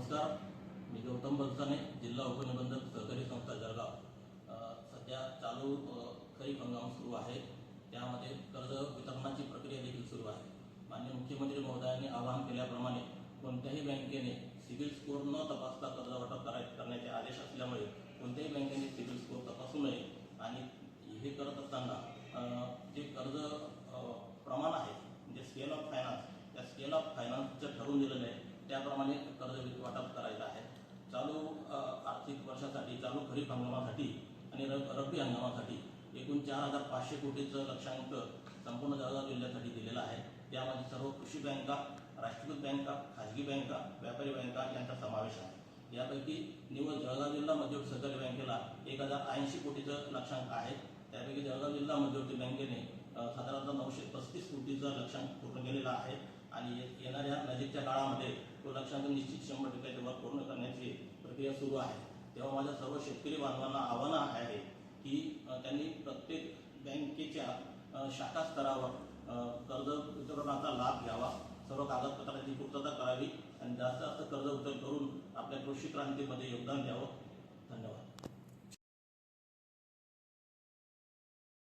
नमस्कार. मी गौतम बलसाने जिल्हा उपनिबंधक सहकारी संस्था जळगाव. सध्या चालू खरीप हंगाम सुरू आहे. त्यामध्ये कर्ज वितरणाची प्रक्रिया देखील सुरू आहे. माननीय मुख्यमंत्री महोदयांनी आवाहन केल्याप्रमाणे कोणत्याही बँकेने सिबिल स्कोअर न तपासता कर्ज वाटप कराय करण्याचे आदेश असल्यामुळे कोणत्याही बँकेने सिबिल स्कोअर तपासू नये. आणि हे करत असताना जे कर्ज प्रमाण आहे म्हणजे स्केल ऑफ फायनान्स त्या स्केल ऑफ फायनान्सच्या त्याप्रमाणे कर्ज वाटप करायचं आहे. चालू आर्थिक वर्षासाठी चालू खरीप हंगामासाठी आणि रब्बी हंगामासाठी एकूण चार हजार पाचशे कोटीचं लक्षांक संपूर्ण जळगाव जिल्ह्यासाठी दिलेला आहे. त्यामध्ये सर्व कृषी बँका राष्ट्रीयकृत बँका खाजगी बँका व्यापारी बँका यांचा समावेश आहे. यापैकी निव्वळ जळगाव जिल्हा मध्यवर्ती सहकारी बँकेला एक हजार ऐंशी कोटीचं लक्षांक आहे. त्यापैकी जळगाव जिल्हा मध्यवर्ती बँकेने साधारणतः नऊशे पस्तीस कोटीचं लक्षांक पूर्ण केलेलं आहे. आणि येणाऱ्या नजीकच्या काळामध्ये तो लक्षांक निश्चित शंभर टक्के तेव्हा पूर्ण करण्याची प्रक्रिया सुरू आहे. तेव्हा माझ्या सर्व शेतकरी बांधवांना आव्हान आहे की त्यांनी प्रत्येक बँकेच्या शाखा स्तरावर कर्ज वितरणाचा लाभ घ्यावा. सर्व कागदपत्रांची पूर्तता करावी आणि जास्तीत जास्त कर्ज वितरण करून आपल्या कृषी क्रांतीमध्ये योगदान द्यावं.